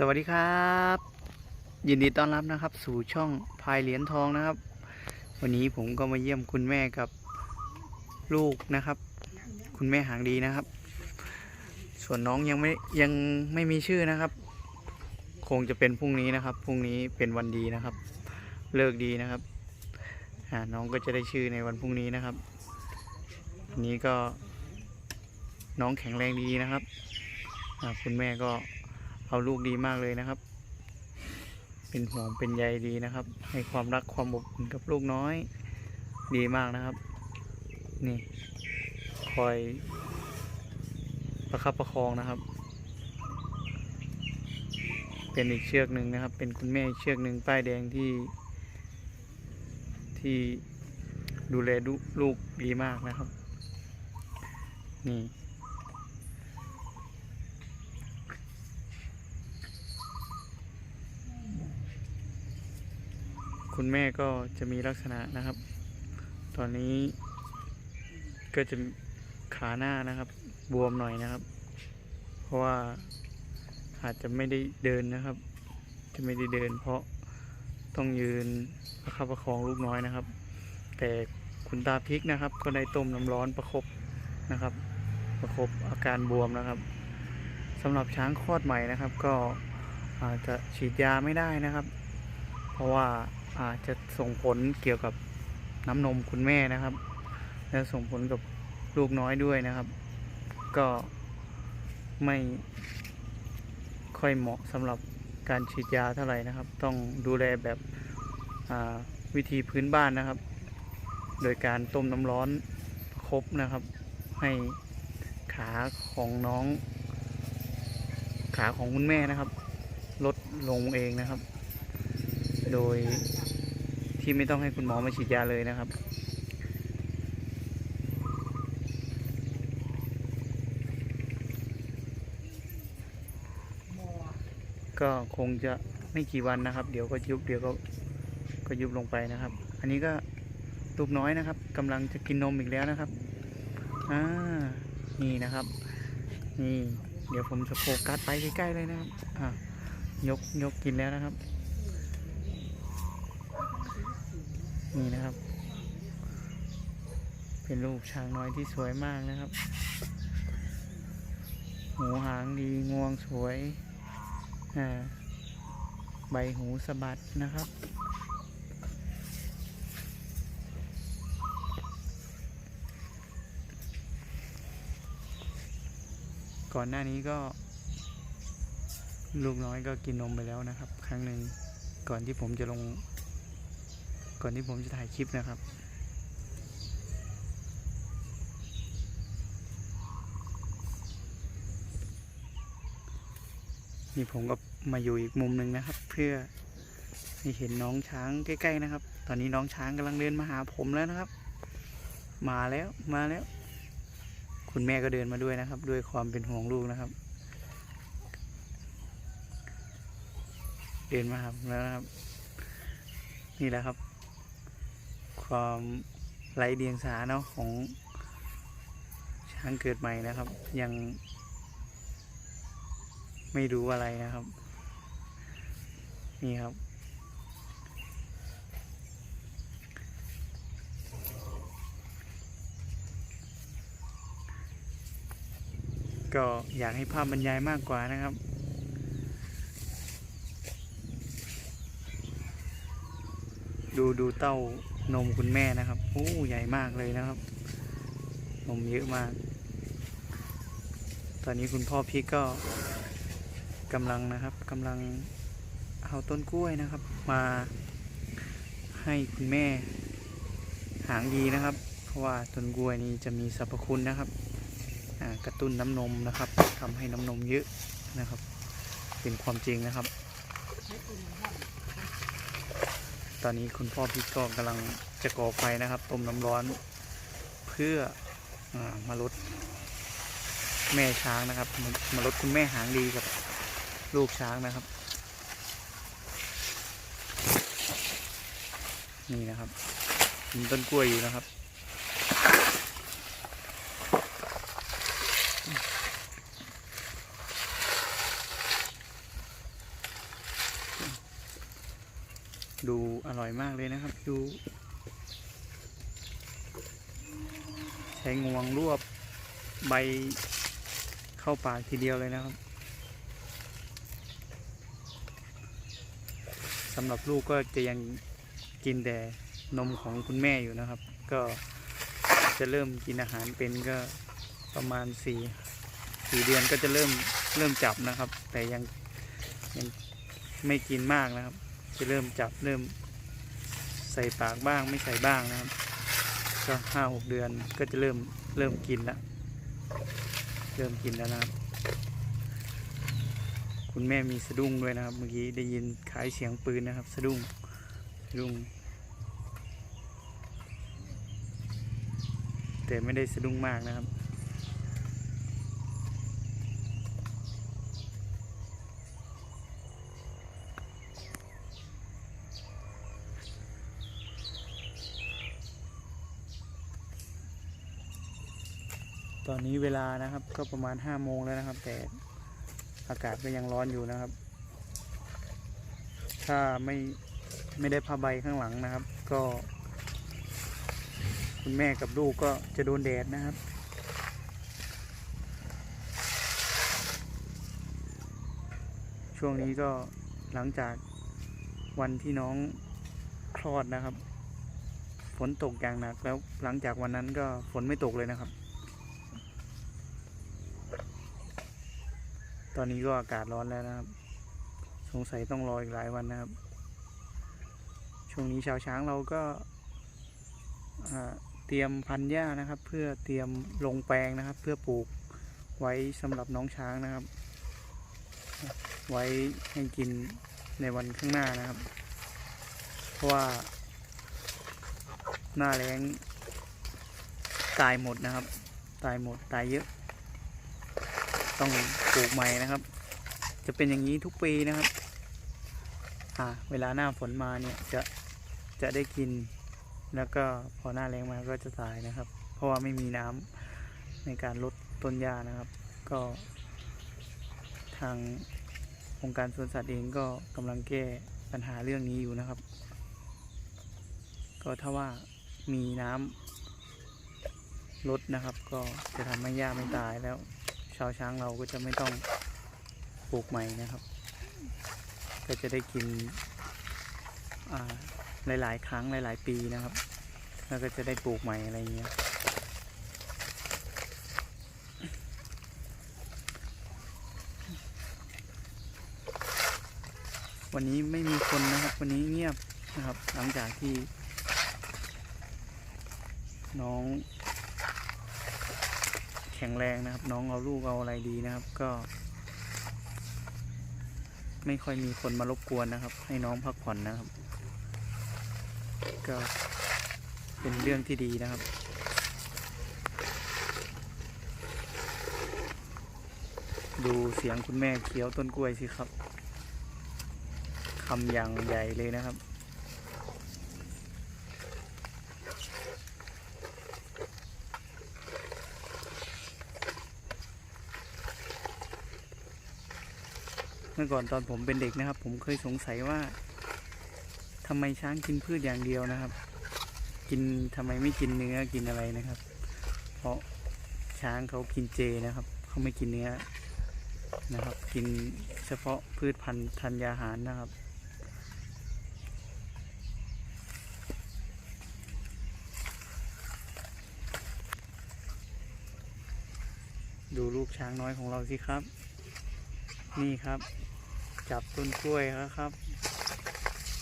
สวัสดีครับ ยินดีต้อนรับนะครับ สู่ช่องพายเหรียญทองนะครับ วันนี้ผมก็มาเยี่ยมคุณแม่กับลูกนะครับ คุณแม่หางดีนะครับ ส่วนน้องยังไม่ยังไม่มีชื่อนะครับ คงจะเป็นพรุ่งนี้นะครับพรุ่งนี้เป็นวันดีนะครับ เลิกดีนะครับน้องก็จะได้ชื่อในวันพรุ่งนี้นะครับอันนี้ก็น้องแข็งแรงดีนะครับคุณแม่ก็ เอาลูกดีมากเลยนะครับ เป็นห่วงเป็นใยดีนะครับ ให้ความรักความอบอุ่นกับลูกน้อย ดีมากนะครับ นี่คอยประคับประคองนะครับ เป็นอีกเชือกหนึ่งนะครับ เป็นคุณแม่เชือกหนึ่งป้ายแดงที่ ที่ดูแลลูกดีมากนะครับ นี่ คุณแม่ก็จะมีลักษณะนะครับ ตอนนี้ก็จะขาหน้านะครับ บวมหน่อยนะครับ เพราะว่าอาจจะไม่ได้เดินนะครับ จะไม่ได้เดิน เพราะต้องยืนประคับประคองลูกน้อยนะครับ แต่คุณตาพิกนะครับ ก็ได้ต้มน้ำร้อนประคบนะครับ ประคบอาการบวมนะครับสำหรับช้างคลอดใหม่นะครับ ก็อาจจะฉีดยาไม่ได้นะครับ เพราะว่า อาจจะส่งผลเกี่ยวกับน้ำนมคุณแม่นะครับ และส่งผลกับลูกน้อยด้วยนะครับ ก็ไม่ค่อยเหมาะสำหรับการฉีดยาเท่าไหร่นะครับ ต้องดูแลแบบวิธีพื้นบ้านนะครับ โดยการต้มน้ำร้อนครบนะครับ ให้ขาของน้อง ขาของคุณแม่นะครับ ลดลงเองนะครับ โดย ที่ไม่ต้องให้คุณหมอมาฉีดยาเลยนะครับ ก็คงจะไม่กี่วันนะครับ เดี๋ยวก็ยุบเดี๋ยวก็ก็ยุบลงไปนะครับ อันนี้ก็ลูกน้อยนะครับกำลังจะกินนมอีกแล้วนะครับอ่านี่นะครับ นี่ เดี๋ยวผมจะโฟกัสไปใกล้ๆเลยนะครับอ่ายกยกกินแล้วนะครับ นี่นะครับ เป็นลูกช้างน้อยที่สวยมากนะครับหูหางดีงวงสวยอ่าใบหูสะบัดนะครับก่อนหน้านี้ก็ ลูกน้อยก็กินนมไปแล้วนะครับ ครั้งหนึ่งก่อนที่ผมจะลง ก่อนที่ผมจะถ่ายคลิปนะครับนี่ผมก็มาอยู่อีกมุมหนึ่งนะครับ เพื่อให้เห็นน้องช้างใกล้ๆนะครับ ตอนนี้น้องช้างกำลังเดินมาหาผมแล้วนะครับ มาแล้วมาแล้ว คุณแม่ก็เดินมาด้วยนะครับ ด้วยความเป็นห่วงลูกนะครับ เดินมาหาผมแล้วนะครับ นี่แหละครับ ความไร้เดียงสาเนาะของช้างเกิดใหม่นะครับ ยัง ไม่รู้อะไรนะครับ นี่ครับ ก็อยากให้ภาพบรรยายมากกว่านะครับดูดูเต้า นมคุณแม่นะครับโอ้ใหญ่มากเลยนะครับ นมเยอะมาก ตอนนี้คุณพ่อพี่ก็กำลังนะครับกำลังเอาต้นกล้วยนะครับ มาให้คุณแม่หางดีนะครับ เพราะว่าต้นกล้วยนี้จะมีสรรพคุณนะครับกระตุ้นน้ำนมนะครับทำให้น้ำนมเยอะนะครับ เป็นความจริงนะครับ อนนี้คุณพ่อพี่ก็กำลังจะก่อไฟนะครับ ต้มน้ำร้อน เพื่ออมาลดแม่ช้างนะครับ มาลดคุณแม่หางดีกับลูกช้างนะครับ นี่นะครับมีต้นกล้วยอยู่นะครับ ดูอ ร่อยมากเลยนะครับ ดูใช้งวงรวบใบเข้าปากทีเดียวเลยนะครับสำหรับลูกก็จะยังกินแต่นมของคุณแม่อยู่นะครับ ก็จะเริ่มกินอาหารเป็นก็ประมาณสี่สี่เดือนก็จะเริ่มเริ่มจับนะครับ แต่ยังยังไม่กินมากนะครับ จะเริ่มจับเริ่ม ใส่ปากบ้างไม่ใส่บ้างนะครับ ก็ห้าหกเดือนก็จะเริ่มเริ่มกินแล้วเริ่มกินแล้วนะครับ คุณแม่มีสะดุ้งด้วยนะครับ เมื่อกี้ได้ยินขายเสียงปืนนะครับ สะดุ้งสะดุ้ง แต่ไม่ได้สะดุ้งมากนะครับ ตอนนี้เวลานะครับก็ประมาณห้าโมงแล้วนะครับ แต่อากาศก็ยังร้อนอยู่นะครับ ถ้าไม่ไม่ได้ผ้าใบข้างหลังนะครับ ก็ คุณแม่กับลูกก็จะโดนแดดนะครับ ช่วงนี้ก็หลังจากวันที่น้องคลอดนะครับ ฝนตกอย่างหนักแล้วหลังจากวันนั้นก็ฝนไม่ตกเลยนะครับ ตอนนี้ก็อากาศร้อนแล้วนะครับ สงสัยต้องรออีกหลายวันนะครับ ช่วงนี้ชาวช้างเราก็เตรียมพันหญ้านะครับ เพื่อเตรียมลงแปลงนะครับ เพื่อปลูกไว้สำหรับน้องช้างนะครับ ไว้ให้กินในวันข้างหน้านะครับ เพราะว่า หน้าแรงตายหมดนะครับ ตายหมดตายเยอะ ต้องปลูกใหม่นะครับ จะเป็นอย่างนี้ทุกปีนะครับอ่าเวลาหน้าฝนมาเนี่ยจะจะได้กิน แล้วก็พอหน้าแรงมาก็จะตายนะครับ เพราะว่าไม่มีน้ำในการลดต้นหญ้านะครับ ก็ ทางองค์การสวนสัตว์เองก็กำลังแก้ปัญหาเรื่องนี้อยู่นะครับ ก็ถ้าว่ามีน้ำลดนะครับ ก็จะทำให้หญ้าไม่ตายแล้ว ชาวช้างเราก็จะไม่ต้องปลูกใหม่นะครับ ก็จะได้กินหลาย ๆ ครั้งหลาย ๆ ปีนะครับ แล้วก็จะได้ปลูกใหม่อะไรเงี้ยวันนี้ไม่มีคนนะครับ วันนี้เงียบนะครับ หลังจากที่น้อง แข็งแรงนะครับ น้องเอาลูกเอาอะไรดีนะครับ ก็ ไม่ค่อยมีคนมารบกวนนะครับ ให้น้องพักผ่อนนะครับ ก็เป็นเรื่องที่ดีนะครับดูเสียงคุณแม่เคี้ยวต้นกล้วยสิครับคำอย่างใหญ่เลยนะครับ เมื่อก่อนตอนผมเป็นเด็กนะครับ ผมเคยสงสัยว่าทำไมช้างกินพืชอย่างเดียวนะครับ กินทำไมไม่กินเนื้อกินอะไรนะครับ เพราะช้างเขากินเจนะครับเขาไม่กินเนื้อนะครับ กินเฉพาะพืชพันธุ์ธัญญาหารนะครับดูลูกช้างน้อยของเราสิครับ นี่ครับ จับต้นกล้วยแล้วครับ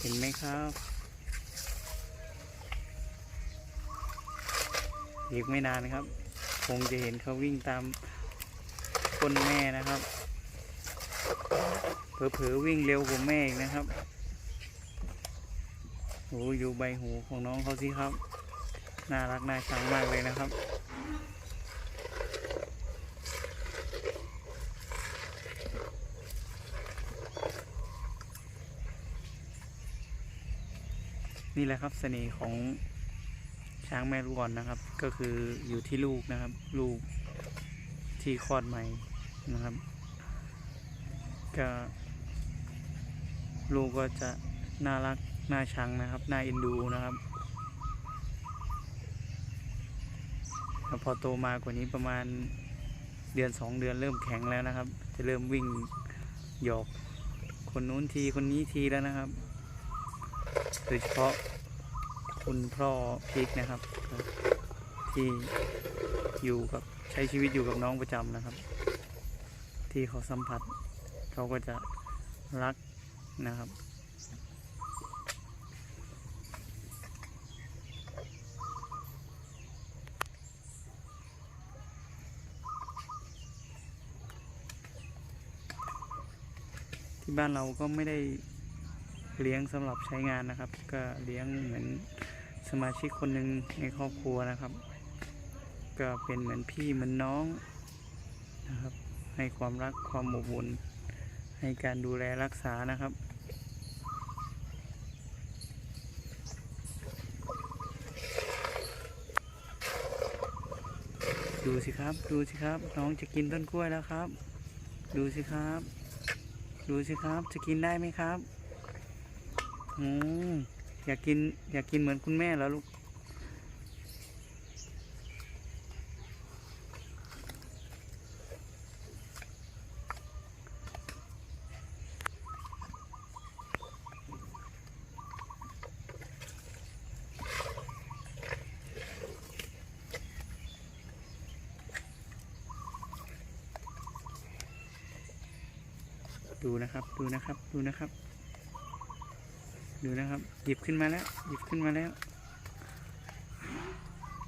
เห็นไหมครับ อีกไม่นานครับ คงจะเห็นเขาวิ่งตามก้นแม่นะครับ เผลอๆวิ่งเร็วกว่าแม่อีกนะครับโอ้ยดูใบหูของน้องเขาสิครับ น่ารักน่าชังมากเลยนะครับ นี่แหละครับเสน่ห์ของช้างแม่ลูกอ่อนนะครับ ก็คืออยู่ที่ลูกนะครับ ลูกที่คลอดใหม่นะครับ ก็ลูกก็จะน่ารักน่าชังนะครับน่าเอ็นดูนะครับแล้วพอโตมากว่านี้ประมาณเดือนสองเดือนเริ่มแข็งแล้วนะครับ จะเริ่มวิ่งหยอกคนนู้นทีคนนี้ทีแล้วนะครับ โดยเฉพาะคุณพ่อพีกนะครับ ที่อยู่กับใช้ชีวิตอยู่กับน้องประจำนะครับ ที่เขาสัมผัส เขาก็จะรักนะครับที่บ้านเราก็ไม่ได้ เลี้ยงสำหรับใช้งานนะครับ ก็เลี้ยงเหมือนสมาชิกคนหนึ่งในครอบครัวนะครับ ก็เป็นเหมือนพี่เหมือนน้องนะครับ ให้ความรักความอบอุ่นให้การดูแลรักษานะครับดูสิครับ ดูสิครับ น้องจะกินต้นกล้วยแล้วครับ ดูสิครับ ดูสิครับ จะกินได้ไหมครับ อืมอยากกิน อยากกินเหมือนคุณแม่แล้วลูก ดูนะครับ ดูนะครับ ดูนะครับ ดูนะครับ หยิบขึ้นมาแล้ว หยิบขึ้นมาแล้ว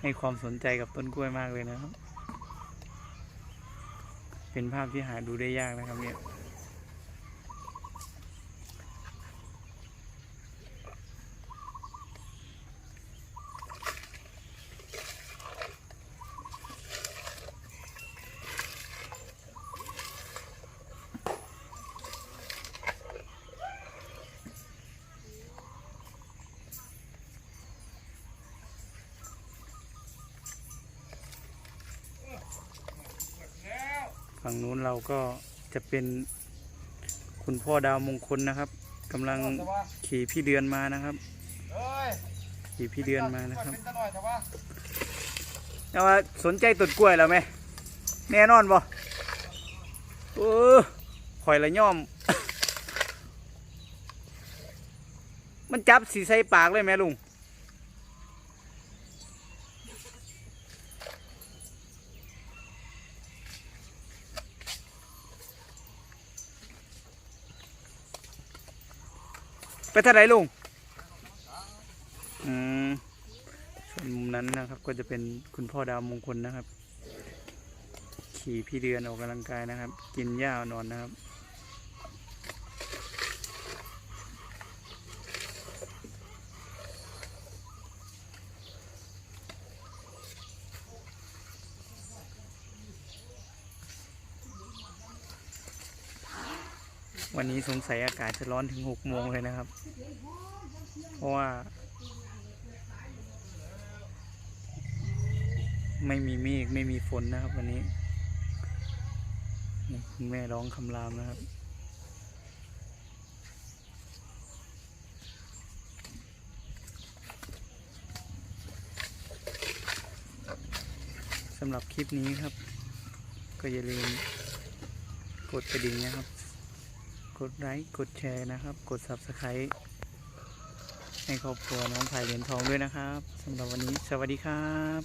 ให้ความสนใจกับต้นกล้วยมากเลยนะครับ เป็นภาพที่หาดูได้ยากนะครับเนี่ย ฝั่งนู้นเราก็จะเป็นคุณพ่อดาวมงคลนะครับกำลังขี่พี่เดือนมานะครับขี่พี่เดือนมานะครับเอยแต่ว่าว่าสนใจต้นกล้วยแล้วไหมแน่นอนบ่เออข่อยละย่อม มันจับสีใส่ปากเลยไหมลุง ไปเท่าไหร่ลุงอืมส่วนมุมนั้นนะครับ ก็จะเป็นคุณพ่อดาวมงคลนะครับ ขี่พี่เดือนออกกำลังกายนะครับ กินหญ้านอนนะครับ วันนี้สงสัยอากาศจะร้อนถึงหกโมงเลยนะครับ เพราะว่า ไม่มีเมฆไม่มีฝนนะครับ วันนี้คุณแม่ร้องคำรามนะครับสำหรับคลิปนี้ครับ ก็อย่าลืมกดกระดิ่งนะครับ ดไลค์กดแชร์นะครับ กด Subscribe ให้ครอบครัวน้องไผ่เหรียญทองด้วยนะครับสำหรับวันนี้สวัสดีครับ